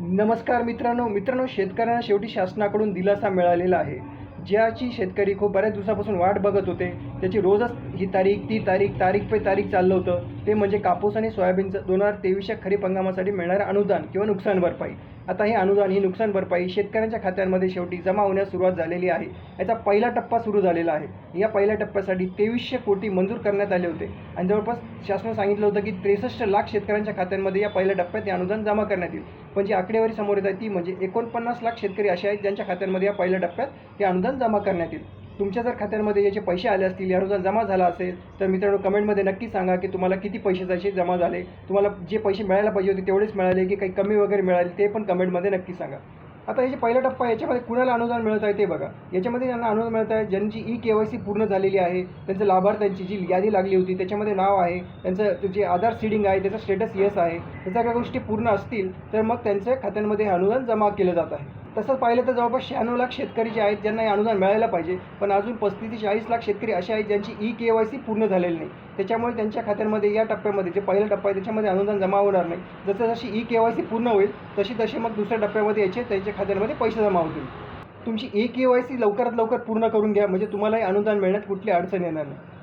नमस्कार मित्रांनो मित्रांनो शेतकऱ्यांना शेवटी शासनाकडून दिलासा मिळालेला आहे. ज्याची शेतकरी खूप बऱ्याच दिवसापासून वाट बघत होते त्याची रोजच ही तारीख ती तारीख तारीख पे तारीख चाललं होतं. ते म्हणजे कापूस आणि सोयाबीनचं दोन हजार तेवीसच्या खरीप हंगामासाठी मिळणारं अनुदान किंवा नुकसान भरपाई आता हे अनुदान ही नुकसान भरपाई शेतकऱ्यांच्या खात्यांमध्ये शेवटी जमा होण्यास सुरुवात झालेली आहे. याचा पहिला टप्पा सुरू झालेला आहे. या पहिल्या टप्प्यासाठी तेवीसशे कोटी मंजूर करण्यात आले होते. आणि जवळपास शासनानं सांगितलं होतं की त्रेसष्ट लाख शेतकऱ्यांच्या खात्यांमध्ये या पहिल्या टप्प्यात हे अनुदान जमा करण्यात येईल. पण जी आकडेवारी समोर येत आहे ती म्हणजे एकोणपन्नास लाख शेतकरी असे आहेत ज्यांच्या खात्यांमध्ये या पहिल्या टप्प्यात हे अनुदान जमा करण्यात येईल. तुमच्या जर खात्यांमध्ये याचे पैसे आले असतील या अनुदान जमा झाला असेल तर मित्रांनो कमेंटमध्ये नक्की सांगा की तुम्हाला किती पैसे जसे जमा झाले. तुम्हाला जे पैसे मिळायला पाहिजे होते तेवढेच मिळाले की काही कमी वगैरे मिळाले ते पण कमेंटमध्ये नक्की सांगा. आता याचे पहिला टप्पा याच्यामध्ये कुणाला अनुदान मिळत आहे ते बघा. याच्यामध्ये ज्यांना अनुदान मिळत आहे ज्यांची ई के वाय सी पूर्ण झालेली आहे त्यांचं लाभार्थ्यांची जी यादी लागली होती त्याच्यामध्ये नाव आहे त्यांचं जे आधार सीडिंग आहे त्याचं स्टेटस येस आहे त्याच्या सगळ्या गोष्टी पूर्ण असतील तर मग त्यांच्या खात्यांमध्ये हे अनुदान जमा केलं जात आहे. तसंच पाहिलं तर जवळपास शहाण्णव लाख शेतकरी जे आहेत ज्यांना हे अनुदान मिळायला पाहिजे पण अजून पस्तीस ते चाळीस लाख शेतकरी असे आहेत ज्यांची ई के वाय सी पूर्ण झालेली नाही. त्याच्यामुळे त्यांच्या खात्यांमध्ये या टप्प्यामध्ये जे पहिला टप्पा आहे त्याच्यामध्ये अनुदान जमा होणार नाही. जसं जशी ई के वाय सी पूर्ण होईल तशी तसे मग दुसऱ्या टप्प्यामध्ये याचे त्यांच्या खात्यांमध्ये पैसे जमा होतील. तुमची ई के वाय सी लवकरात लवकर पूर्ण करून घ्या म्हणजे तुम्हालाही अनुदान मिळण्यात कुठली अडचण येणार नाही.